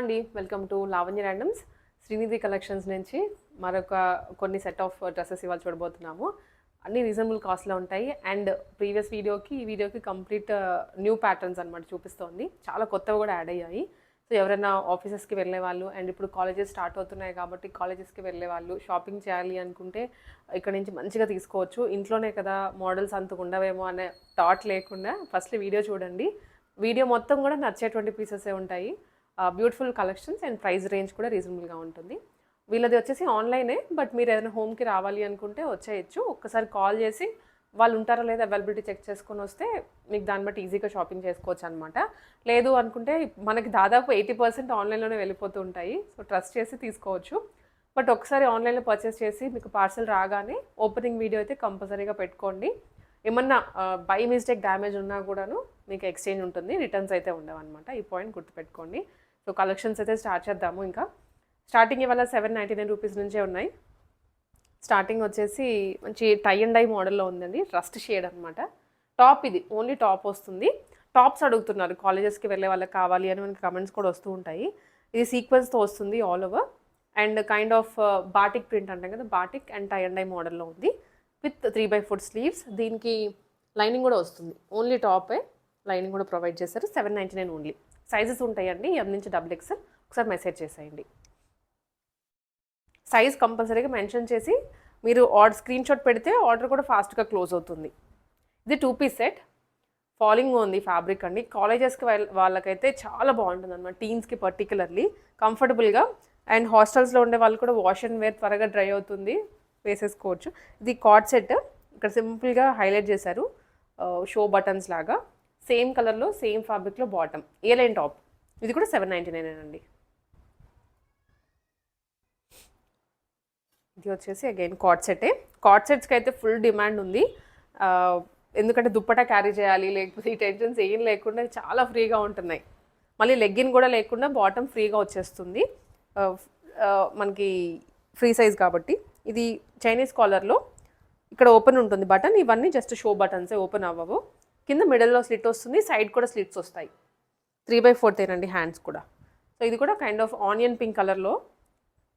అండి. Welcome to Lavanya randoms Srinidhi collections నుంచి మరొక కొన్ని సెట్ ఆఫ్ డ్రెస్సెస్ ఇవాళ చూడబోతున్నాము. అన్ని రీజనబుల్ కాస్ట్లో ఉంటాయి. అండ్ ప్రీవియస్ వీడియోకి ఈ వీడియోకి కంప్లీట్ న్యూ ప్యాటర్న్స్ అనమాట చూపిస్తోంది. చాలా కొత్తవి కూడా యాడ్ అయ్యాయి. సో ఎవరైనా ఆఫీసెస్కి వెళ్ళే వాళ్ళు అండ్ ఇప్పుడు కాలేజెస్ స్టార్ట్ అవుతున్నాయి కాబట్టి కాలేజెస్కి వెళ్ళే వాళ్ళు షాపింగ్ చేయాలి అనుకుంటే ఇక్కడ నుంచి మంచిగా తీసుకోవచ్చు. ఇంట్లోనే కదా మోడల్స్ అంతకు ఉండవేమో అనే థాట్ లేకుండా ఫస్ట్ వీడియో చూడండి. వీడియో మొత్తం కూడా నచ్చేటువంటి పీసెసే ఉంటాయి. Beautiful collections and price range కూడా రీజనబుల్గా ఉంటుంది. వీళ్ళది వచ్చేసి ఆన్లైనే బట్ మీరు ఏదైనా హోమ్కి రావాలి అనుకుంటే వచ్చేయచ్చు. ఒక్కసారి కాల్ చేసి వాళ్ళు ఉంటారో లేదా అవైలబిలిటీ చెక్ చేసుకొని వస్తే మీకు దాన్ని బట్టి ఈజీగా షాపింగ్ చేసుకోవచ్చు అనమాట లేదు అనుకుంటే మనకి దాదాపు ఎయిటీ పర్సెంట్ ఆన్లైన్లోనే వెళ్ళిపోతూ ఉంటాయి. సో ట్రస్ట్ చేసి తీసుకోవచ్చు. బట్ ఒకసారి ఆన్లైన్లో పర్చేస్ చేసి మీకు పార్సల్ రాగానే ఓపెనింగ్ వీడియో అయితే కంపల్సరీగా పెట్టుకోండి. ఏమన్నా బై మిస్టేక్ డ్యామేజ్ ఉన్నా కూడాను మీకు ఎక్స్చేంజ్ ఉంటుంది. రిటర్న్స్ అయితే ఉండవన్నమాట. ఈ పాయింట్ గుర్తుపెట్టుకోండి. సో కలెక్షన్స్ అయితే స్టార్ట్ చేద్దాము ఇంకా. స్టార్టింగ్ ఇవాళ సెవెన్ నైంటీ నైన్ రూపీస్ నుంచే ఉన్నాయి. స్టార్టింగ్ వచ్చేసి మంచి టై అండ్ డై మోడల్లో ఉందండి. రస్ట్ షేడ్ అనమాట టాప్ ఇది ఓన్లీ టాప్ వస్తుంది. టాప్స్ అడుగుతున్నారు కాలేజెస్కి వెళ్ళే వాళ్ళకి కావాలి అని మనకి కమెంట్స్ కూడా వస్తూ ఉంటాయి. ఇది సీక్వెన్స్తో వస్తుంది all over and kind of batik print అంటాం కదా batik and tie and dye మోడల్లో ఉంది. With three by four sleeves దీనికి లైనింగ్ కూడా వస్తుంది. ఓన్లీ టాపే లైనింగ్ కూడా ప్రొవైడ్ చేశారు. Seven ninety nine only sizes ఉంటాయండి. ఎం నుంచి డబుల్ ఎక్స్ఎల్ ఒకసారి మెసేజ్ చేసేయండి. సైజ్ కంపల్సరీగా మెన్షన్ చేసి మీరు ఆర్డర్ స్క్రీన్ షాట్ పెడితే ఆర్డర్ కూడా ఫాస్ట్గా క్లోజ్ అవుతుంది. ఇది టూ పీస్ సెట్ ఫాలింగ్ ఉంది ఫ్యాబ్రిక్ అండి. కాలేజెస్కి వాళ్ళకైతే చాలా బాగుంటుంది అనమాట టీన్స్కి పర్టికులర్లీ కంఫర్టబుల్గా అండ్ హాస్టల్స్లో ఉండే వాళ్ళు కూడా వాష్ అండ్ వేర్ త్వరగా డ్రై అవుతుంది. వేసేసుకోవచ్చు. ఇది కార్డ్ సెట్ ఇక్కడ సింపుల్గా హైలైట్ చేశారు. Uh, షో బటన్స్ లాగా. సేమ్ కలర్లో సేమ్ ఫ్యాబ్రిక్లో బాటమ్. A line top. ఇది కూడా సెవెన్ నైంటీ నైన్ అండి. ఇది వచ్చేసి అగైన్ కాట్ సెటే. కాట్ సెట్స్కి అయితే ఫుల్ డిమాండ్ ఉంది. ఎందుకంటే దుప్పట క్యారీ చేయాలి లేకపోతే ఈ టెన్షన్స్ ఏం లేకుండా చాలా ఫ్రీగా ఉంటున్నాయి. మళ్ళీ లెగ్గిన్ కూడా లేకుండా బాటమ్ ఫ్రీగా వచ్చేస్తుంది. మనకి ఫ్రీ సైజ్ కాబట్టి. ఇది చైనీస్ కాలర్లో. ఇక్కడ ఓపెన్ ఉంటుంది బటన్. ఇవన్నీ జస్ట్ షో బటన్సే ఓపెన్ అవ్వవు. కింద మిడిల్లో స్లిట్ వస్తుంది సైడ్ కూడా స్లిట్స్ వస్తాయి. త్రీ బై ఫోర్త్ ఏనండి హ్యాండ్స్ కూడా. సో ఇది కూడా కైండ్ ఆఫ్ ఆనియన్ పింక్ కలర్లో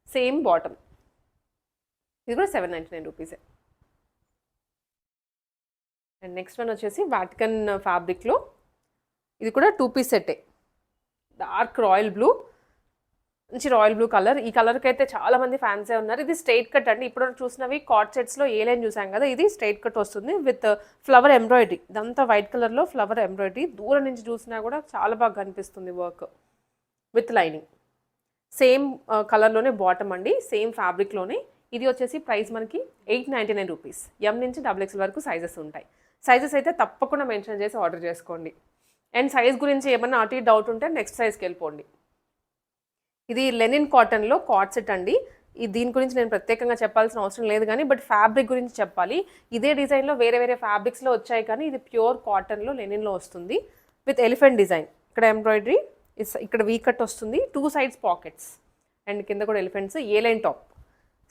సేమ్ బాటమ్ ఇది కూడా సెవెన్ నైంటీ నైన్ రూపీసే అండ్ నెక్స్ట్ వన్ వచ్చేసి వాటికన్ ఫ్యాబ్రిక్లో ఇది కూడా టూ పీస్ సెట్టే డార్క్ రాయల్ బ్లూ మంచి రాయల్ బ్లూ కలర్. ఈ కలర్కి అయితే చాలా మంది ఫ్యాన్సే ఉన్నారు. ఇది స్ట్రైట్ కట్ అండి. ఇప్పుడు చూసినవి కార్డ్ సెట్స్లో ఏ లైన్ చూసాం కదా ఇది స్ట్రైట్ కట్ వస్తుంది విత్ ఫ్లవర్ ఎంబ్రాయిడరీ. ఇదంతా వైట్ కలర్లో ఫ్లవర్ ఎంబ్రాయిడరీ. దూరం నుంచి చూసినా కూడా చాలా బాగా కనిపిస్తుంది వర్క్ విత్ లైనింగ్. సేమ్ కలర్లోనే బాటమ్ అండి. సేమ్ ఫ్యాబ్రిక్లోనే. ఇది వచ్చేసి ప్రైస్ మనకి eight ninety nine rupees. M నుంచి డబుల్ ఎక్స్ వరకు సైజెస్ ఉంటాయి. సైజెస్ అయితే తప్పకుండా మెన్షన్ చేసి ఆర్డర్ చేసుకోండి. అండ్ సైజ్ గురించి ఏమన్నా అటు డౌట్ ఉంటే నెక్స్ట్ సైజ్కి వెళ్ళిపోండి. ఇది లెనిన్ కాటన్లో కార్డ్ సెట్ అండి. ఈ దీని గురించి నేను ప్రత్యేకంగా చెప్పాల్సిన అవసరం లేదు కానీ బట్ ఫ్యాబ్రిక్ గురించి చెప్పాలి. ఇదే డిజైన్లో వేరే వేరే ఫ్యాబ్రిక్స్లో వచ్చాయి కానీ ఇది ప్యూర్ కాటన్లో లెనిన్లో వస్తుంది. With elephant design. ఇక్కడ ఎంబ్రాయిడరీ ఇక్కడ వీ కట్ వస్తుంది. Two sides pockets. అండ్ కింద కూడా elephants. A line top.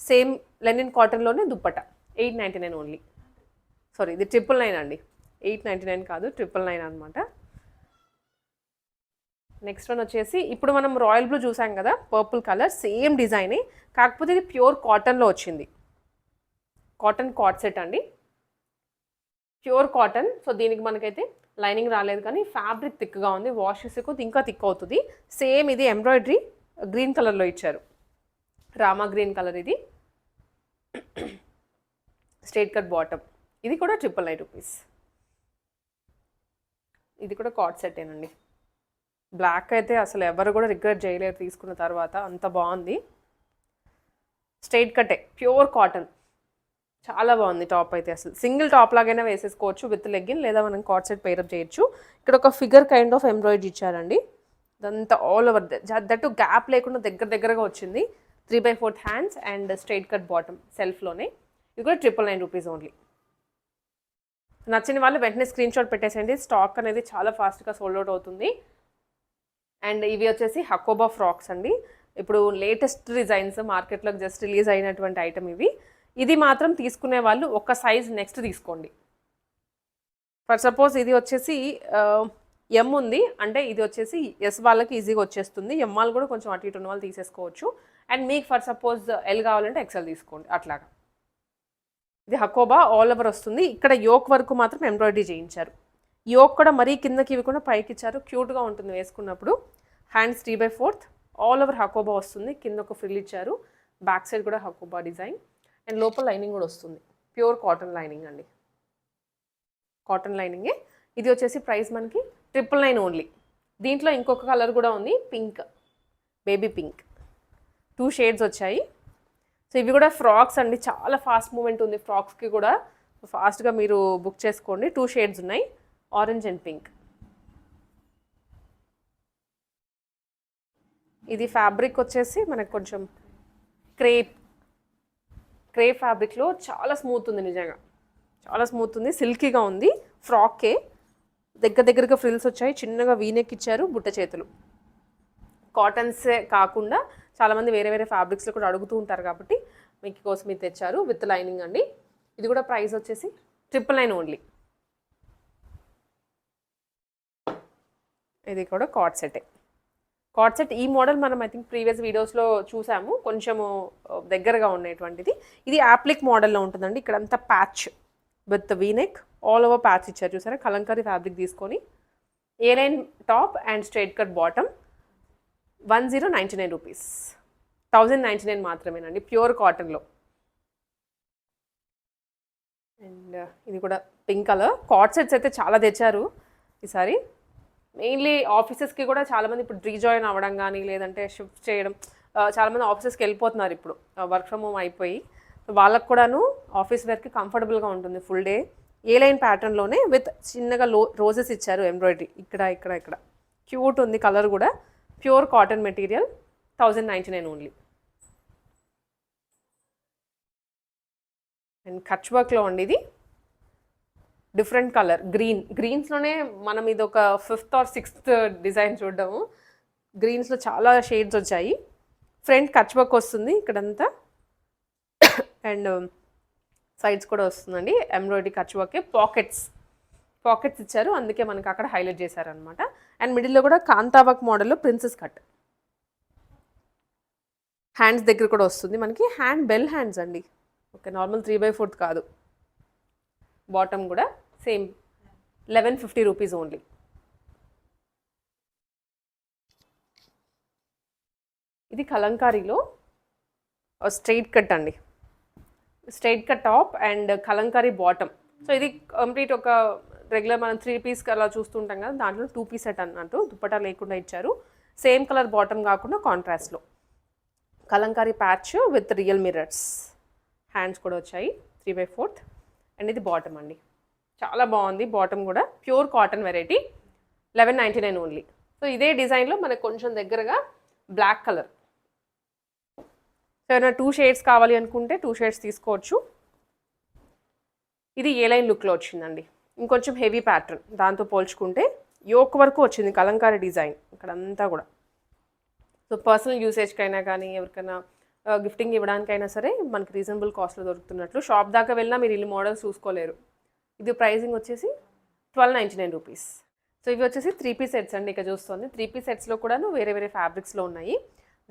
Same linen కాటన్లోనే dupatta. Eight ninety nine only. Sorry ఇది ట్రిపుల్ నైన్ అండి. ఎయిట్ నైంటీ నైన్ కాదు ట్రిపుల్ నైన్ అనమాట నెక్స్ట్ వన్ వచ్చేసి ఇప్పుడు మనం రాయల్ బ్లూ చూసాం కదా పర్పుల్ కలర్ సేమ్ డిజైనే కాకపోతే ఇది ప్యూర్ కాటన్లో వచ్చింది. కాటన్ కాట్ సెట్ అండి. ప్యూర్ కాటన్ సో దీనికి మనకైతే లైనింగ్ రాలేదు కానీ ఫ్యాబ్రిక్ థిక్గా ఉంది వాష్ చేసే కొద్ది ఇంకా థిక్ అవుతుంది. సేమ్ ఇది ఎంబ్రాయిడరీ గ్రీన్ కలర్లో ఇచ్చారు. రామా గ్రీన్ కలర్ ఇది. స్ట్రేట్ కట్ బాటమ్ ఇది కూడా ట్రిపుల్ నైన్ రూపీస్ ఇది కూడా కాట్ సెట్టేనండి బ్లాక్ అయితే అసలు ఎవరు కూడా రిగ్రెట్ చేయలేరు తీసుకున్న తర్వాత. అంత బాగుంది. స్ట్రైట్ కట్టే ప్యూర్ కాటన్ చాలా బాగుంది టాప్ అయితే అసలు. సింగిల్ టాప్ లాగైనా వేసేసుకోవచ్చు విత్ లెగ్గిన్ లేదా మనం కాట్ సెట్ పేరప్ చేయొచ్చు. ఇక్కడ ఒక ఫిగర్ కైండ్ ఆఫ్ ఎంబ్రాయిడరీ ఇచ్చారండి. అదంతా ఆల్ ఓవర్ దట్టు గ్యాప్ లేకుండా దగ్గర దగ్గరగా వచ్చింది. Three by fourth hands and straight cut bottom సెల్ఫ్లోనే ఇది కూడా ట్రిపుల్ నైన్ రూపీస్ ఓన్లీ నచ్చిన వాళ్ళు వెంటనే స్క్రీన్ షాట్ పెట్టేసేయండి. స్టాక్ అనేది చాలా ఫాస్ట్గా సోల్డ్ అవుట్ అవుతుంది. అండ్ ఇవి వచ్చేసి హకోబా ఫ్రాక్స్ అండి. ఇప్పుడు లేటెస్ట్ డిజైన్స్ మార్కెట్లోకి జస్ట్ రిలీజ్ అయినటువంటి ఐటమ్ ఇవి. ఇది మాత్రం తీసుకునే వాళ్ళు ఒక సైజ్ నెక్స్ట్ తీసుకోండి. ఫర్ సపోజ్ ఇది వచ్చేసి ఎం ఉంది. అంటే ఇది వచ్చేసి ఎస్ వాళ్ళకి ఈజీగా వచ్చేస్తుంది. ఎం వాళ్ళు కూడా కొంచెం అటు ఇటు ఉన్న వాళ్ళు తీసేసుకోవచ్చు. అండ్ మీకు ఫర్ సపోజ్ ఎల్ కావాలంటే ఎక్సెల్ తీసుకోండి అట్లాగా. ఇది హకోబా ఆల్ ఓవర్ వస్తుంది. ఇక్కడ యోక్ వరకు మాత్రం ఎంబ్రాయిడరీ చేయించారు. యోక్ కూడా మరీ కిందకి ఇవి కూడా పైకి ఇచ్చారు క్యూట్గా ఉంటుంది వేసుకున్నప్పుడు. Hands three by fourth all over hakoba వస్తుంది. కింద ఒక ఫ్రిల్ ఇచ్చారు. బ్యాక్ సైడ్ కూడా హకోబా డిజైన్ అండ్ లోపల లైనింగ్ కూడా వస్తుంది. ప్యూర్ కాటన్ లైనింగ్ అండి. కాటన్ లైనింగే ఇది వచ్చేసి ప్రైస్ మనకి ట్రిపుల్ నైన్ ఓన్లీ దీంట్లో ఇంకొక కలర్ కూడా ఉంది. Pink baby pink two shades వచ్చాయి. సో ఇవి కూడా ఫ్రాక్స్ అండి. చాలా ఫాస్ట్ మూమెంట్ ఉంది. ఫ్రాక్స్కి కూడా. ఫాస్ట్గా మీరు బుక్ చేసుకోండి. టూ షేడ్స్ ఉన్నాయి. Orange and pink. ఇది ఫ్యాబ్రిక్ వచ్చేసి మనకు కొంచెం క్రేప్ క్రేప్ ఫ్యాబ్రిక్లో చాలా స్మూత్ ఉంది నిజంగా. చాలా స్మూత్ ఉంది సిల్కీగా ఉంది ఫ్రాకే. దగ్గర దగ్గరగా ఫ్రిల్స్ వచ్చాయి చిన్నగా వీనెక్ ఇచ్చారు బుట్ట చేతులు. కాటన్సే కాకుండా చాలామంది వేరే వేరే ఫ్యాబ్రిక్స్లో కూడా అడుగుతూ ఉంటారు కాబట్టి మీకు కోసం ఇది తెచ్చారు విత్ లైనింగ్ అండి. ఇది కూడా ప్రైస్ వచ్చేసి ట్రిపుల్ నైన్ ఓన్లీ. ఇది కూడా కాట్ సెటే. కాట్ సెట్ ఈ మోడల్ మనం ఐ థింక్ ప్రీవియస్ వీడియోస్లో చూసాము. కొంచెము దగ్గరగా ఉండేటువంటిది. ఇది యాప్లిక్ మోడల్లో ఉంటుందండి. ఇక్కడంతా patch with V neck all over patch ఇచ్చారు చూసారా? కలంకారీ ఫ్యాబ్రిక్ తీసుకొని A line top and straight cut bottom one zero ninety nine rupees thousand ninety nine మాత్రమేనండి ప్యూర్ కాటన్లో అండ్ ఇది కూడా పింక్ కలర్ కాట్ సెట్స్ అయితే చాలా తెచ్చారు ఈసారి. మెయిన్లీ ఆఫీసెస్కి కూడా చాలామంది ఇప్పుడు రీజాయిన్ అవ్వడం కానీ లేదంటే షిఫ్ట్ చేయడం చాలామంది ఆఫీసెస్కి వెళ్ళిపోతున్నారు ఇప్పుడు. వర్క్ ఫ్రమ్ హోమ్ అయిపోయి. వాళ్ళకు కూడాను ఆఫీస్ వేర్కి కంఫర్టబుల్గా ఉంటుంది ఫుల్ డే ఏ లైన్ ప్యాటర్న్లోనే విత్ చిన్నగా లో రోజెస్ ఇచ్చారు ఎంబ్రాయిడరీ ఇక్కడ ఇక్కడ ఇక్కడ. క్యూట్ ఉంది కలర్ కూడా. Pure cotton material thousand ninety nine only and Kutch వర్క్లో అండి ఇది. Different colour green. గ్రీన్స్లోనే మనం ఇది ఒక ఫిఫ్త్ ఆర్ సిక్స్త్ డిజైన్ చూడడము. గ్రీన్స్లో చాలా షేడ్స్ వచ్చాయి. ఫ్రంట్ కచ్ వర్క్ వస్తుంది ఇక్కడంతా. అండ్ సైడ్స్ కూడా వస్తుందండి ఎంబ్రాయిడరీ కచ్ వర్కే. పాకెట్స్ పాకెట్స్ ఇచ్చారు. అందుకే మనకి అక్కడ హైలైట్ చేశారనమాట అండ్ మిడిల్లో కూడా కాంతా మోడల్లో ప్రిన్సెస్ కట్. హ్యాండ్స్ దగ్గర కూడా వస్తుంది మనకి. హ్యాండ్ బెల్ హ్యాండ్స్ అండి. Okay normal three by fourth కాదు. బాటమ్ కూడా. Same eleven fifty rupees only ఇది కలంకారీలో స్ట్రైట్ కట్ అండి. Straight cut top and kalamkari bottom so ఇది కంప్లీట్ ఒక రెగ్యులర్ మనం త్రీ పీస్ అలా చూస్తుంటాం కదా దాంట్లో టూ పీస్ సెట్ అన్నట్టు దుప్పటా లేకుండా ఇచ్చారు. సేమ్ కలర్ బాటమ్ కాకుండా కాంట్రాస్ట్లో Kalamkari patch with real mirrors hands కూడా వచ్చాయి త్రీ బై ఫోర్త్ అండ్ ఇది బాటమ్ అండి. చాలా బాగుంది బాటమ్ కూడా. Pure cotton variety eleven ninety nine only so ఇదే డిజైన్లో మనకు కొంచెం దగ్గరగా బ్లాక్ కలర్ సో ఏమైనా టూ షేడ్స్ కావాలి అనుకుంటే టూ షేడ్స్ తీసుకోవచ్చు. ఇది ఏ లైన్ లుక్లో వచ్చిందండి? ఇంకొంచెం హెవీ ప్యాటర్న్ దాంతో పోల్చుకుంటే యోక్ వరకు వచ్చింది కలంకారీ డిజైన్ ఇక్కడ అంతా కూడా. సో పర్సనల్ యూసేజ్కైనా కానీ ఎవరికైనా uh, గిఫ్టింగ్ ఇవ్వడానికైనా సరే మనకి రీజనబుల్ కాస్ట్లో దొరుకుతున్నట్లు. షాప్ దాకా వెళ్ళినా మీరు ఇల్లు మోడల్స్ చూసుకోలేరు. ఇది ప్రైజింగ్ వచ్చేసి twelve ninety nine rupees. So ఇవి వచ్చేసి త్రీ పీస్ సెట్స్ అండి ఇక చూస్తుంది. త్రీ పీస్ సెట్స్లో కూడాను వేరే వేరే ఫ్యాబ్రిక్స్లో ఉన్నాయి.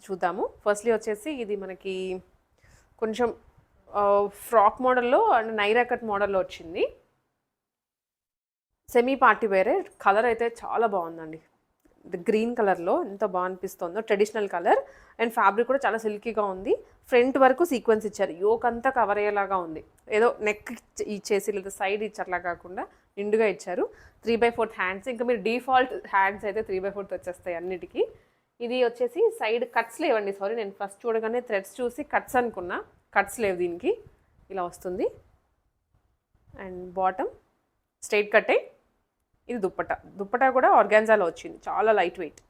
చూద్దాము. ఫస్ట్లీ వచ్చేసి ఇది మనకి కొంచెం ఫ్రాక్ మోడల్లో అండ్ నైరా కట్ మోడల్లో వచ్చింది. సెమీ పార్టీ వేరే కలర్ అయితే చాలా బాగుందండి. గ్రీన్ కలర్లో ఎంత బాగా అనిపిస్తుందో ట్రెడిషనల్ కలర్. అండ్ ఫ్యాబ్రిక్ కూడా చాలా సిల్కీగా ఉంది. ఫ్రంట్ వరకు సీక్వెన్స్ ఇచ్చారు. యోక్ అంతా కవర్ అయ్యేలాగా ఉంది. ఏదో నెక్ ఇచ్చేసి లేదా సైడ్ ఇచ్చేలా కాకుండా నిండుగా ఇచ్చారు. Three by fourth hands. ఇంకా మీరు డిఫాల్ట్ హ్యాండ్స్ అయితే త్రీ బై ఫోర్త్ వచ్చేస్తాయి అన్నిటికీ. ఇది వచ్చేసి సైడ్ కట్స్ లేవండి. సారీ నేను ఫస్ట్ చూడగానే థ్రెడ్స్ చూసి కట్స్ అనుకున్నా. కట్స్ లేవు దీనికి. ఇలా వస్తుంది. And bottom. స్ట్రైట్ కట్టే. ఇది దుప్పట. దుప్పట కూడా ఆర్గాన్జాలో వచ్చింది. చాలా light weight.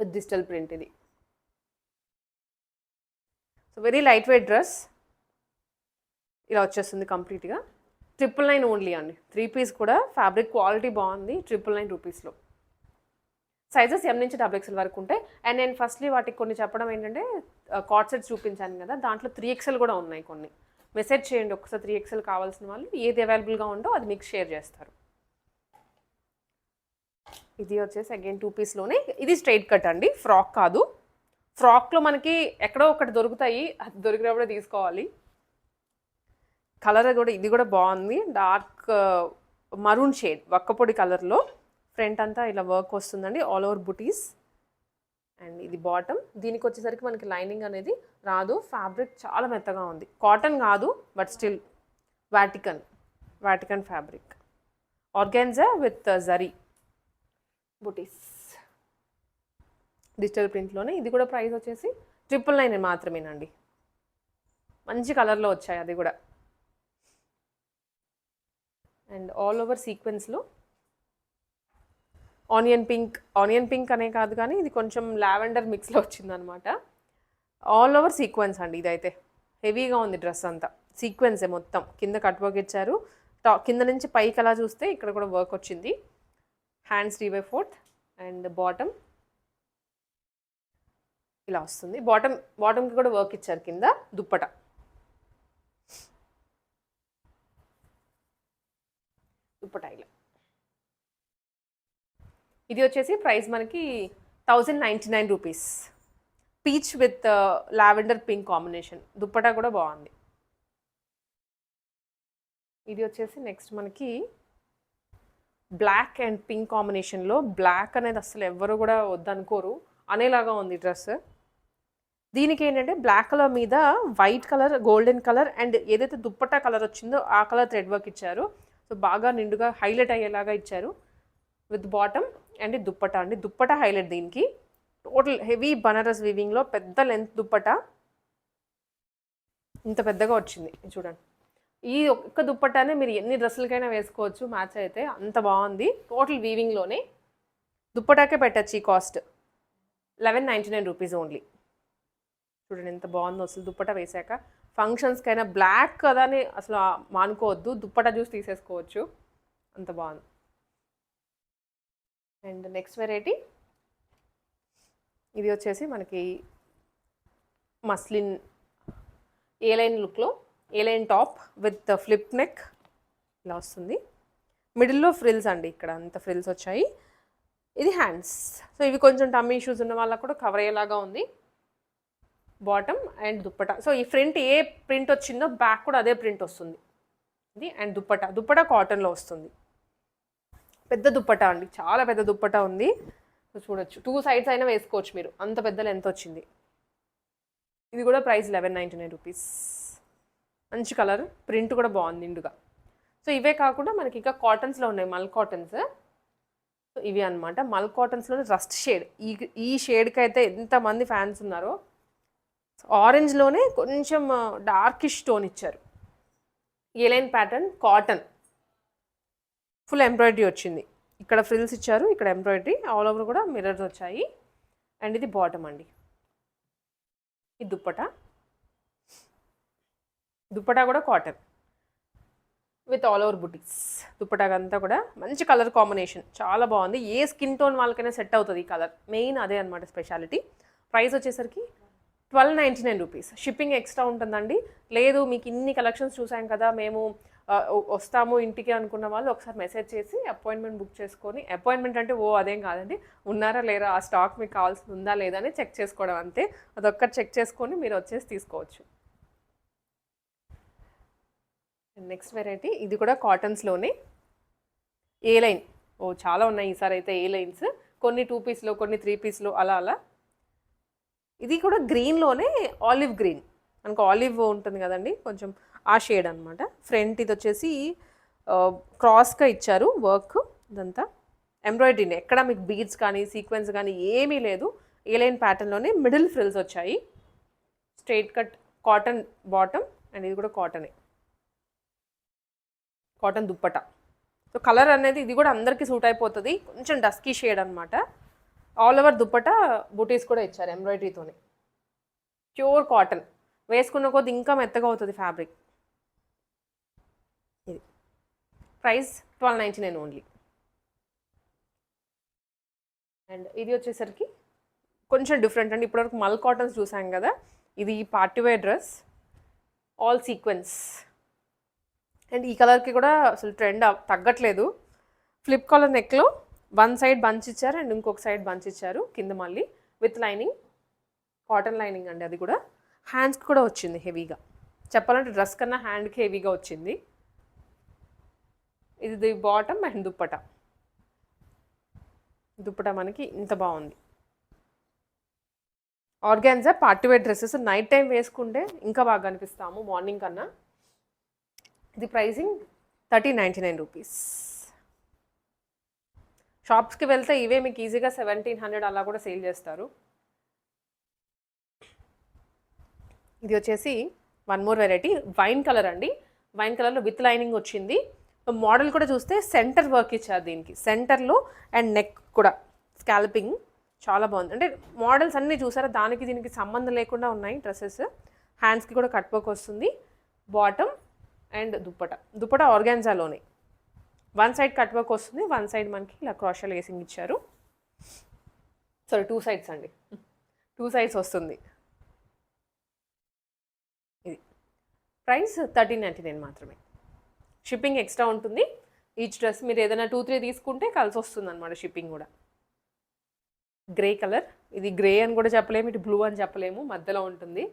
With digital print ఇది. So very light weight dress ఇలా వచ్చేస్తుంది కంప్లీట్గా. ట్రిపుల్ నైన్ ఓన్లీ అండి. త్రీ పీస్ కూడా ఫ్యాబ్రిక్ క్వాలిటీ బాగుంది. ట్రిపుల్ నైన్ రూపీస్లో సైజెస్ ఎం నుంచి డబుల్ ఎక్స్ఎల్ వరకు ఉంటాయి. అండ్ నేను ఫస్ట్లీ వాటికి కొన్ని చెప్పడం ఏంటంటే కార్డ్ సెట్స్ చూపించాను కదా. దాంట్లో త్రీ ఎక్స్ఎల్ కూడా ఉన్నాయి కొన్ని. మెసేజ్ చేయండి. ఒకసారి త్రీ ఎక్స్ఎల్ కావాల్సిన వాళ్ళు ఏది అవైలబుల్గా ఉందో అది మీకు షేర్ చేస్తారు. ఇది వచ్చేసి అగైన్ టూ పీస్లోనే ఇది స్ట్రైట్ కట్ అండి. ఫ్రాక్ కాదు. ఫ్రాక్లో మనకి ఎక్కడో ఒకటి దొరుకుతాయి. అది దొరికినప్పుడే తీసుకోవాలి. కలర్ కూడా ఇది కూడా బాగుంది. డార్క్ మరూన్ షేడ్ వక్కపొడి కలర్లో ఫ్రంట్ అంతా ఇలా వర్క్ వస్తుందండి ఆల్ ఓవర్ బుటీస్ అండ్ ఇది బాటమ్ దీనికి వచ్చేసరికి మనకి లైనింగ్ అనేది రాదు. ఫ్యాబ్రిక్ చాలా మెత్తగా ఉంది. కాటన్ కాదు but still Vatican Vatican fabric organza with zari buttis. Digital ప్రింట్లోనే. ఇది కూడా ప్రైస్ వచ్చేసి ట్రిపుల్ నైన్ మాత్రమేనండి. మంచి కలర్లో వచ్చాయి అది కూడా. And all over సీక్వెన్స్లో. Onion pink. Onion pink అనే కాదు కానీ ఇది కొంచెం లావెండర్ మిక్స్లో వచ్చిందనమాట. ఆల్ ఓవర్ సీక్వెన్స్ అండి ఇదైతే. హెవీగా ఉంది డ్రెస్ అంతా. సీక్వెన్సే మొత్తం. కింద కట్ వర్క్ ఇచ్చారు. టా కింద నుంచి పైకి అలా చూస్తే ఇక్కడ కూడా వర్క్ వచ్చింది. Hands three by fourth and bottom ఇలా వస్తుంది. బాటమ్ బాటమ్కి కూడా వర్క్ ఇచ్చారు కింద దుప్పట. దుప్పట ఇలా. ఇది వచ్చేసి ప్రైస్ మనకి thousand ninety nine rupees peach with lavender pink combination dupatta కూడా బాగుంది. ఇది వచ్చేసి నెక్స్ట్ మనకి బ్లాక్ అండ్ పింక్ కాంబినేషన్లో బ్లాక్ అనేది అసలు ఎవ్వరు కూడా వద్దనుకోరు. అనేలాగా ఉంది డ్రెస్ దీనికి ఏంటంటే బ్లాక్ కలర్ మీద white colour golden colour and ఏదైతే దుప్పట్టా కలర్ వచ్చిందో ఆ కలర్ థ్రెడ్ వర్క్ ఇచ్చారు. సో బాగా నిండుగా హైలైట్ అయ్యేలాగా ఇచ్చారు. విత్ బాటమ్ అండ్ దుప్పటా అండి. దుప్పటా హైలైట్ దీనికి. టోటల్ హెవీ బనారస్ వీవింగ్లో పెద్ద లెంత్ దుప్పటా ఇంత పెద్దగా వచ్చింది. చూడండి. ఈ ఒక్క దుప్పట్టానే మీరు ఎన్ని డ్రెస్సులకైనా వేసుకోవచ్చు మ్యాచ్ అయితే అంత బాగుంది. టోటల్ వీవింగ్లోనే దుప్పటాకే పెట్టచ్చు ఈ cost. Eleven ninety nine rupees only చూడండి ఎంత బాగుందో అసలు దుప్పట వేసాక ఫంక్షన్స్కైనా బ్లాక్ కదా అని అసలు మానుకోవద్దు దుప్పట జ్యూస్ తీసేసుకోవచ్చు. అంత బాగుంది. అండ్ నెక్స్ట్ వెరైటీ ఇది వచ్చేసి మనకి మస్లిన్ ఏ లైన్ లుక్లో A line top with flip neck ఇలా వస్తుంది. మిడిల్లో ఫ్రిల్స్ అండి ఇక్కడ అంత ఫ్రిల్స్ వచ్చాయి. ఇది హ్యాండ్స్. సో ఇవి కొంచెం టమ్మీ ఇష్యూస్ ఉన్న వాళ్ళకు కూడా కవర్ అయ్యేలాగా ఉంది. Bottom and dupatta. సో ఈ ఫ్రంట్ ఏ ప్రింట్ వచ్చిందో బ్యాక్ కూడా అదే ప్రింట్ వస్తుంది. ఇది అండ్ దుప్పట. దుప్పట కాటన్లో వస్తుంది. పెద్ద దుప్పట అండి. చాలా పెద్ద దుప్పట ఉంది. చూడొచ్చు. టూ సైడ్స్ అయినా వేసుకోవచ్చు మీరు. అంత పెద్ద లెంత్ వచ్చింది. ఇది కూడా price eleven ninety nine rupees. మంచి కలర్ ప్రింట్ కూడా బాగుంది నిండుగా సో ఇవే కాకుండా మనకి ఇంకా కాటన్స్లో ఉన్నాయి మల్ కాటన్స్. సో ఇవి అనమాట మల్ కాటన్స్లో రస్ట్ షేడ్. ఈ ఈ షేడ్కి అయితే ఎంతమంది ఫ్యాన్స్ ఉన్నారో ఆరెంజ్లోనే కొంచెం డార్కిష్ టోన్ ఇచ్చారు. A line pattern cotton. Full embroidery వచ్చింది. ఇక్కడ ఫ్రిల్స్ ఇచ్చారు ఇక్కడ ఎంబ్రాయిడరీ. ఆల్ ఓవర్ కూడా మిర్రర్స్ వచ్చాయి. అండ్ ఇది బాటమ్ అండి. ఇది దుప్పట. దుప్పటా కూడా కాటన్. విత్ ఆల్ ఓవర్ బుటీస్ దుప్పటాగా అంతా కూడా మంచి కలర్ కాంబినేషన్ చాలా బాగుంది. ఏ స్కిన్ టోన్ వాళ్ళకైనా సెట్ అవుతుంది ఈ కలర్ మెయిన్ అదే అనమాట స్పెషాలిటీ ప్రైస్ వచ్చేసరికి twelve ninety nine rupees shipping extra ఉంటుందండి. లేదు మీకు ఇన్ని కలెక్షన్స్ చూసాం కదా మేము వస్తాము ఇంటికి అనుకున్న వాళ్ళు ఒకసారి మెసేజ్ చేసి అపాయింట్మెంట్ బుక్ చేసుకొని అపాయింట్మెంట్ అంటే ఓ అదేం కాదండి. ఉన్నారా లేరా? ఆ స్టాక్ మీకు కావాల్సింది ఉందా లేదా అని చెక్ చేసుకోవడం అంతే. అదొక్కటి చెక్ చేసుకొని మీరు వచ్చేసి తీసుకోవచ్చు. నెక్స్ట్ వెరైటీ ఇది కూడా కాటన్స్లోనే ఏ లైన్ ఓ చాలా ఉన్నాయి ఈసారి అయితే ఏ లైన్స్ కొన్ని టూ పీస్లో కొన్ని త్రీ పీస్లో అలా అలా. ఇది కూడా గ్రీన్లోనే ఆలివ్ గ్రీన్ మనకు ఆలివ్ ఉంటుంది కదండి కొంచెం ఆ షేడ్ అనమాట ఫ్రంట్ ఇది వచ్చేసి క్రాస్గా ఇచ్చారు వర్క్ ఇదంతా. ఎంబ్రాయిడరీని ఎక్కడ మీకు బీడ్స్ కానీ సీక్వెన్స్ కానీ ఏమీ లేదు. ఏ లైన్ ప్యాటర్న్లోనే మిడిల్ ఫ్రిల్స్ వచ్చాయి. Straight cut cotton bottom and ఇది కూడా కాటనే కాటన్ దుప్పట. సో కలర్ అనేది ఇది కూడా అందరికీ సూట్ అయిపోతుంది. కొంచెం డస్కీ షేడ్ అనమాట ఆల్ ఓవర్ దుప్పట బూటీస్ కూడా ఇచ్చారు ఎంబ్రాయిడరీతోనే ప్యూర్ కాటన్ వేసుకున్న కొద్ది ఇంకా మెత్తగా అవుతుంది ఫ్యాబ్రిక్ ఇది. Price twelve ninety nine only and ఇది వచ్చేసరికి కొంచెం డిఫరెంట్ అండి ఇప్పటివరకు మల్ కాటన్స్ చూసాం కదా. ఇది partywear dress. All sequence and ఈ కలర్కి కూడా అసలు ట్రెండ్ తగ్గట్లేదు. ఫ్లిప్ కాలర్ నెక్లో వన్ సైడ్ బంచ్ ఇచ్చారు అండ్ ఇంకొక సైడ్ బంచ్ ఇచ్చారు కింద మళ్ళీ విత్ లైనింగ్ కాటన్ లైనింగ్ అండి అది కూడా. హ్యాండ్స్కి కూడా వచ్చింది హెవీగా. చెప్పాలంటే డ్రెస్ కన్నా హ్యాండ్కి హెవీగా వచ్చింది. ఇది the bottom and dupatta. Dupatta మనకి ఇంత బాగుంది. Organza partywear dresses. Night time వేసుకుంటే ఇంకా బాగా కనిపిస్తాము మార్నింగ్ కన్నా. ఇది pricing thirty ninety nine rupees షాప్స్కి వెళ్తే ఇవే మీకు ఈజీగా సెవెంటీన్ హండ్రెడ్ అలా కూడా సేల్ చేస్తారు. ఇది వచ్చేసి one more variety wine colour అండి. వైన్ కలర్లో విత్ లైనింగ్ వచ్చింది. మోడల్ కూడా చూస్తే సెంటర్ వర్క్ ఇచ్చారు దీనికి. సెంటర్లో అండ్ నెక్ కూడా. స్కాల్పింగ్ చాలా బాగుంది. అంటే మోడల్స్ అన్నీ చూసారా? దానికి దీనికి సంబంధం లేకుండా ఉన్నాయి డ్రెస్సెస్. హ్యాండ్స్కి కూడా కట్ వర్క్ వస్తుంది. Bottom and dupatta. దుప్పట ఆర్గాన్జాలోనే. వన్ సైడ్ కట్ వర్క్ వస్తుంది వన్ సైడ్ మనకి ఇలా క్రాషల్ వేసింగ్ ఇచ్చారు. సారీ టూ సైడ్స్ అండి. టూ సైడ్స్ వస్తుంది. ఇది. ప్రైస్ థర్టీన్ నైంటీ నైన్ మాత్రమే. షిప్పింగ్ ఎక్స్ట్రా ఉంటుంది. ఈచ్ డ్రెస్ మీరు ఏదైనా టూ త్రీ తీసుకుంటే కలిసి వస్తుంది అనమాట షిప్పింగ్ కూడా. Grey colour. ఇది గ్రే అని కూడా చెప్పలేము ఇటు బ్లూ అని చెప్పలేము మధ్యలో ఉంటుంది.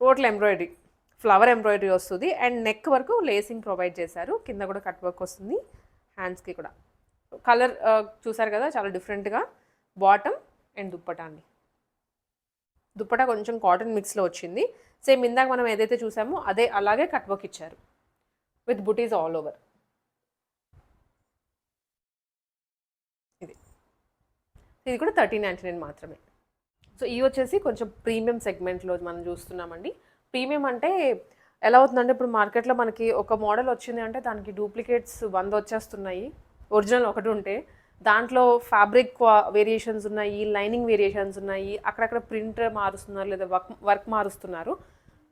టోటల్ ఎంబ్రాయిడరీ ఫ్లవర్ ఎంబ్రాయిడరీ వస్తుంది. అండ్ నెక్ వరకు లేసింగ్ ప్రొవైడ్ చేశారు. కింద కూడా కట్ వర్క్ వస్తుంది. హ్యాండ్స్కి కూడా. కలర్ చూసారు కదా చాలా డిఫరెంట్గా బాటమ్ అండ్ దుప్పట అండి. దుప్పట కొంచెం కాటన్ మిక్స్లో వచ్చింది. సేమ్ ఇందాక మనం ఏదైతే చూసామో అదే అలాగే కట్ వర్క్ ఇచ్చారు. విత్ బుటీస్ ఆల్ ఓవర్ ఇది. ఇది కూడా థర్టీన్ నైంటీ నైన్ మాత్రమే. సో ఇవి వచ్చేసి కొంచెం ప్రీమియం సెగ్మెంట్లో మనం చూస్తున్నామండి. ప్రీమియం అంటే ఎలా అవుతుందంటే ఇప్పుడు మార్కెట్లో మనకి ఒక మోడల్ వచ్చింది అంటే దానికి డూప్లికేట్స్ వంద వచ్చేస్తున్నాయి. ఒరిజినల్ ఒకటి ఉంటే దాంట్లో ఫ్యాబ్రిక్ వేరియేషన్స్ ఉన్నాయి లైనింగ్ వేరియేషన్స్ ఉన్నాయి అక్కడక్కడ ప్రింట్ మారుస్తున్నారు లేదా వర్క్ వర్క్ మారుస్తున్నారు.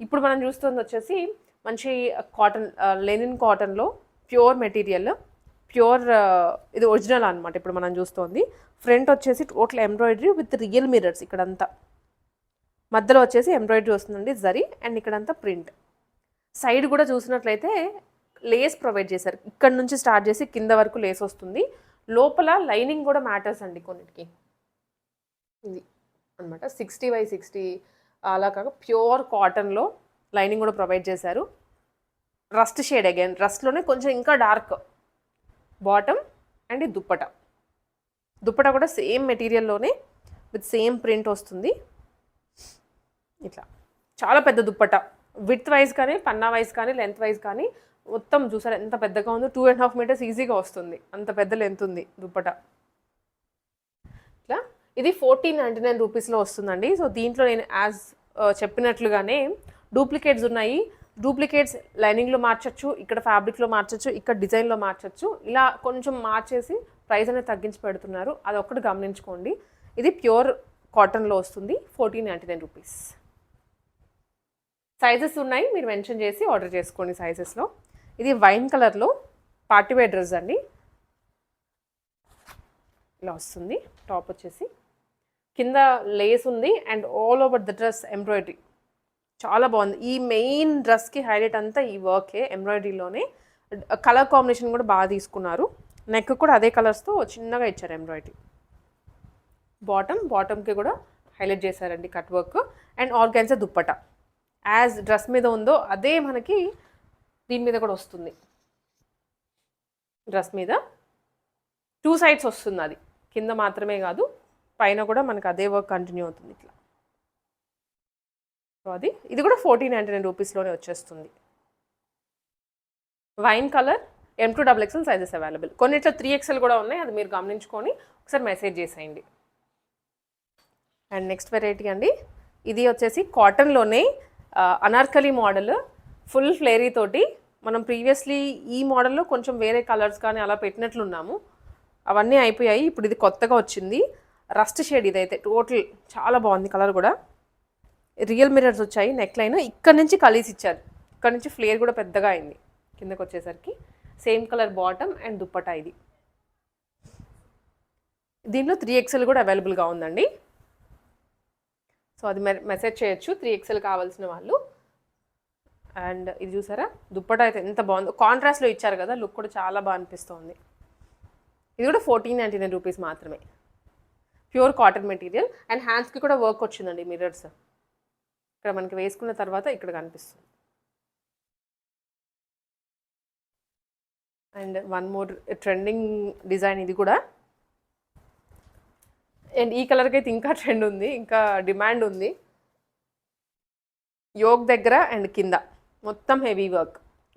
ఇప్పుడు మనం చూస్తుంది వచ్చేసి మంచి కాటన్ లెనిన్ కాటన్లో ప్యూర్ మెటీరియల్ ప్యూర్ ఇది ఒరిజినల్ అనమాట ఇప్పుడు మనం చూస్తోంది. ఫ్రంట్ వచ్చేసి total embroidery with real mirrors ఇక్కడంతా. మధ్యలో వచ్చేసి ఎంబ్రాయిడరీ వస్తుందండి జరీ అండ్ ఇక్కడంతా ప్రింట్. సైడ్ కూడా చూసినట్లయితే లేస్ ప్రొవైడ్ చేశారు. ఇక్కడ నుంచి స్టార్ట్ చేసి కింద వరకు లేస్ వస్తుంది. లోపల లైనింగ్ కూడా మ్యాటర్స్ అండి కొన్నిటికి. ఇది అనమాట సిక్స్టీ బై సిక్స్టీ అలా కాక ప్యూర్ కాటన్లో లైనింగ్ కూడా ప్రొవైడ్ చేశారు. Rust shade again. రస్ట్లోనే కొంచెం ఇంకా dark bottom and dupatta. Dupatta కూడా సేమ్ మెటీరియల్లోనే విత్ సేమ్ ప్రింట్ వస్తుంది. ఇట్లా. చాలా పెద్ద దుప్పట. విత్ వైజ్ కానీ పన్నా వైజ్ కానీ లెంత్ వైజ్ కానీ మొత్తం చూసారు ఎంత పెద్దగా ఉందో టూ అండ్ హాఫ్ మీటర్స్ ఈజీగా వస్తుంది. అంత పెద్ద లెంత్ ఉంది దుప్పట. ఇట్లా. ఇది ఫోర్టీన్ నైంటీ నైన్ రూపీస్లో వస్తుందండి. సో దీంట్లో నేను యాజ్ చెప్పినట్లుగానే డూప్లికేట్స్ ఉన్నాయి. డూప్లికేట్స్ లైనింగ్లో మార్చచ్చు ఇక్కడ ఫ్యాబ్రిక్లో మార్చచ్చు ఇక్కడ డిజైన్లో మార్చచ్చు. ఇలా కొంచెం మార్చేసి ప్రైస్ అనేది తగ్గించి పెడుతున్నారు. అది ఒక్కటి గమనించుకోండి. ఇది ప్యూర్ కాటన్లో వస్తుంది fourteen ninety nine rupees sizes ఉన్నాయి. మీరు మెన్షన్ చేసి ఆర్డర్ చేసుకోండి సైజెస్లో ఇది వైన్ కలర్లో పార్టీవేర్ డ్రెస్ అండి. ఇలా వస్తుంది. టాప్ వచ్చేసి. కింద లేస్ ఉంది and all over the dress embroidery చాలా బాగుంది. ఈ మెయిన్ డ్రెస్కి హైలైట్ అంతా ఈ వర్కే ఎంబ్రాయిడరీలోనే కలర్ కాంబినేషన్ కూడా బాగా తీసుకున్నారు. నెక్ కూడా అదే కలర్స్తో చిన్నగా ఇచ్చారు ఎంబ్రాయిడరీ బాటమ్ బాటమ్కి కూడా హైలైట్ చేశారండి cut work and organza dupatta. As dress మీద ఉందో అదే మనకి దీని మీద కూడా వస్తుంది. డ్రెస్ మీద టూ సైడ్స్ వస్తుంది అది. కింద మాత్రమే కాదు పైన కూడా మనకు అదే వర్క్ కంటిన్యూ అవుతుంది ఇట్లా. సో అది ఇది కూడా ఫోర్టీన్ నైంటీ నైన్ రూపీస్లోనే వచ్చేస్తుంది. Wine colour M two double XL sizes available కొన్నిట్లో త్రీ ఎక్స్ఎల్ కూడా ఉన్నాయి అది మీరు గమనించుకొని ఒకసారి మెసేజ్ చేసేయండి. అండ్ నెక్స్ట్ వెరైటీ అండి ఇది వచ్చేసి కాటన్లోనే అనార్కలి మోడల్ ఫుల్ ఫ్లేరీ తోటి మనం ప్రీవియస్లీ ఈ మోడల్లో కొంచెం వేరే కలర్స్ కానీ అలా పెట్టినట్లున్నాము. అవన్నీ అయిపోయాయి. ఇప్పుడు ఇది కొత్తగా వచ్చింది. రస్ట్ షేడ్ ఇదైతే టోటల్ చాలా బాగుంది కలర్ కూడా. రియల్ మిరర్స్ వచ్చాయి. నెక్ లైన్ ఇక్కడ నుంచి కలిసి ఇచ్చారు. ఇక్కడ నుంచి ఫ్లేర్ కూడా పెద్దగా అయింది. కిందకు వచ్చేసరికి same colour bottom and dupatta ఇది. దీనిలో త్రీ ఎక్సెల్ కూడా అవైలబుల్గా ఉందండి. సో అది మెసేజ్ చేయొచ్చు. త్రీ ఎక్స్ఎల్ కావాల్సిన వాళ్ళు. అండ్ ఇది చూసారా? దుప్పట అయితే ఎంత బాగుందో. కాంట్రాస్ట్లో ఇచ్చారు కదా లుక్ కూడా చాలా బాగా అనిపిస్తుంది. ఇది కూడా ఫోర్టీన్ నైంటీ నైన్ రూపీస్ మాత్రమే. Pure cotton material. అండ్ హ్యాండ్స్కి కూడా వర్క్ వచ్చిందండి మిర్రర్స్. ఇక్కడ మనకి వేసుకున్న తర్వాత ఇక్కడ కనిపిస్తుంది. And one more trending design ఇది కూడా. అండ్ ఈ కలర్కి అయితే ఇంకా ట్రెండ్ ఉంది ఇంకా డిమాండ్ ఉంది. యోగ్ దగ్గర అండ్ కింద. మొత్తం హెవీ వర్క్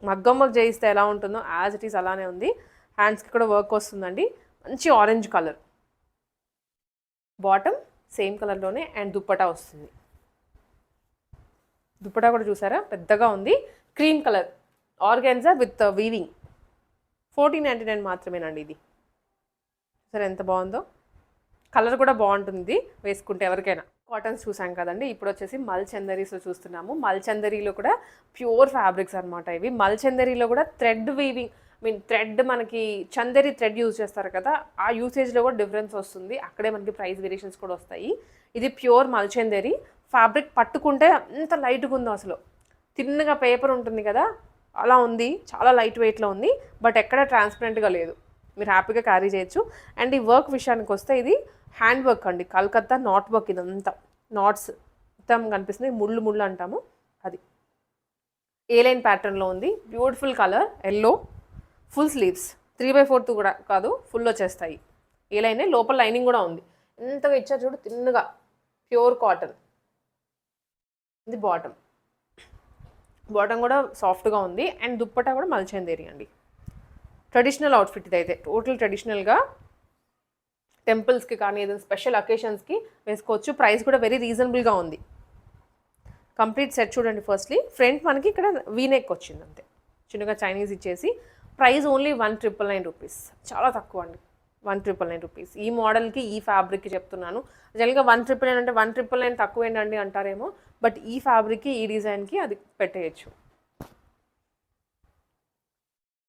మగ్గం వర్క్ చేయిస్తే ఎలా ఉంటుందో యాజ్ ఇట్ ఈస్ అలానే ఉంది. హ్యాండ్స్కి కూడా వర్క్ వస్తుందండి. మంచి ఆరెంజ్ కలర్ బాటమ్ సేమ్ కలర్లోనే అండ్ దుప్పటా వస్తుంది. దుప్పటా కూడా చూసారా? పెద్దగా ఉంది. Cream colour organza with weaving fourteen ninety nine మాత్రమేనండి ఇది. సరే ఎంత బాగుందో? కలర్ కూడా బాగుంటుంది వేసుకుంటే ఎవరికైనా. కాటన్స్ చూసాం కదండి ఇప్పుడు వచ్చేసి మల్చందరీస్లో చూస్తున్నాము. మల్చందరీలో కూడా ప్యూర్ ఫ్యాబ్రిక్స్ అనమాట ఇవి. మల్చందరీలో కూడా థ్రెడ్ వీవింగ్ మీన్ థ్రెడ్ మనకి చందరి థ్రెడ్ యూజ్ చేస్తారు కదా ఆ యూసేజ్లో కూడా డిఫరెన్స్ వస్తుంది. అక్కడే మనకి ప్రైస్ వేరియేషన్స్ కూడా వస్తాయి. ఇది ప్యూర్ మల్చందరి. ఫ్యాబ్రిక్ పట్టుకుంటే అంత లైట్గా ఉందో అసలు. తిన్నగా పేపర్ ఉంటుంది కదా అలా ఉంది చాలా లైట్ వెయిట్లో ఉంది బట్ ఎక్కడ ట్రాన్స్పరెంట్గా లేదు. మీరు హ్యాపీగా క్యారీ చేయొచ్చు. అండ్ ఈ వర్క్ విషయానికి వస్తే ఇది హ్యాండ్ వర్క్ అండి. కలకత్తా నాట్ వర్క్ ఇదంతా. నాట్స్ మొత్తం కనిపిస్తుంది. ముళ్ళు ముళ్ళు అంటాము అది. ఏ లైన్ ప్యాటర్న్లో ఉంది? Beautiful colour yellow full sleeves three by fourth కూడా కాదు ఫుల్ వచ్చేస్తాయి. ఏ లైనే? లోపల లైనింగ్ కూడా ఉంది. ఎంతగా ఇచ్చారు చూడు తిన్నగా. ప్యూర్ కాటన్ ఇది బాటమ్ బాటమ్ కూడా సాఫ్ట్గా ఉంది. అండ్ దుప్పటా కూడా మల్చందేరి అండి. ట్రెడిషనల్ అవుట్ఫిట్ ఇది అయితే టోటల్ ట్రెడిషనల్గా టెంపుల్స్కి కానీ ఏదైనా స్పెషల్ అకేషన్స్కి వేసుకోవచ్చు. ప్రైస్ కూడా వెరీ రీజనబుల్గా ఉంది. కంప్లీట్ సెట్ చూడండి ఫస్ట్లీ. ఫ్రంట్ మనకి ఇక్కడ వీనెక్ వచ్చింది అంతే. చిన్నగా చైనీస్ ఇచ్చేసి. Price only one triple nine rupees. చాలా తక్కువ అండి. One triple nine rupees. ఈ మోడల్కి ఈ ఫ్యాబ్రిక్కి చెప్తున్నాను. జనరల్గా వన్ ట్రిపుల్ నైన్ అంటే వన్ ట్రిపుల్ నైన్ తక్కువ ఏంటండి అంటారేమో. బట్ ఈ ఫ్యాబ్రిక్కి ఈ డిజైన్కి అది పెట్టేయచ్చు.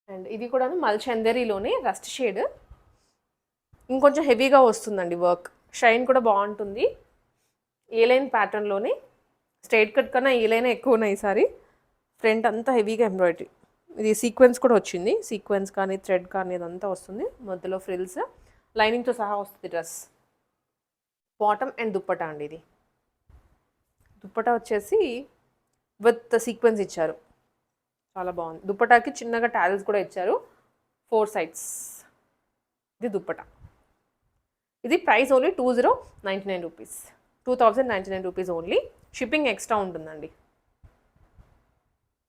అండ్ ఇది కూడా మల్చందరిలోనే రస్ట్ షేడ్. ఇంకొంచెం హెవీగా వస్తుందండి వర్క్. షైన్ కూడా బాగుంటుంది. ఏ లైన్ ప్యాటర్న్లోనే స్ట్రైట్ కట్ కన్నా ఏ లైన్ ఎక్కువ ఉన్నాయి ఈసారి ఫ్రంట్ అంతా హెవీగా ఎంబ్రాయిడరీ ఇది సీక్వెన్స్ కూడా వచ్చింది. సీక్వెన్స్ కానీ థ్రెడ్ కానీ ఇదంతా వస్తుంది. మధ్యలో ఫ్రిల్స్ లైనింగ్తో సహా వస్తుంది డ్రెస్ బాటమ్ అండ్ దుప్పటా అండి ఇది. దుప్పటా వచ్చేసి విత్ సీక్వెన్స్ ఇచ్చారు. చాలా బాగుంది. దుప్పటాకి చిన్నగా టాలెల్స్ కూడా ఇచ్చారు. ఫోర్ సైడ్స్ ఇది దుప్పటా. ఇది price only two zero ninety nine rupees. Two thousand ninety nine rupees only. Shipping extra ఉంటుందండి.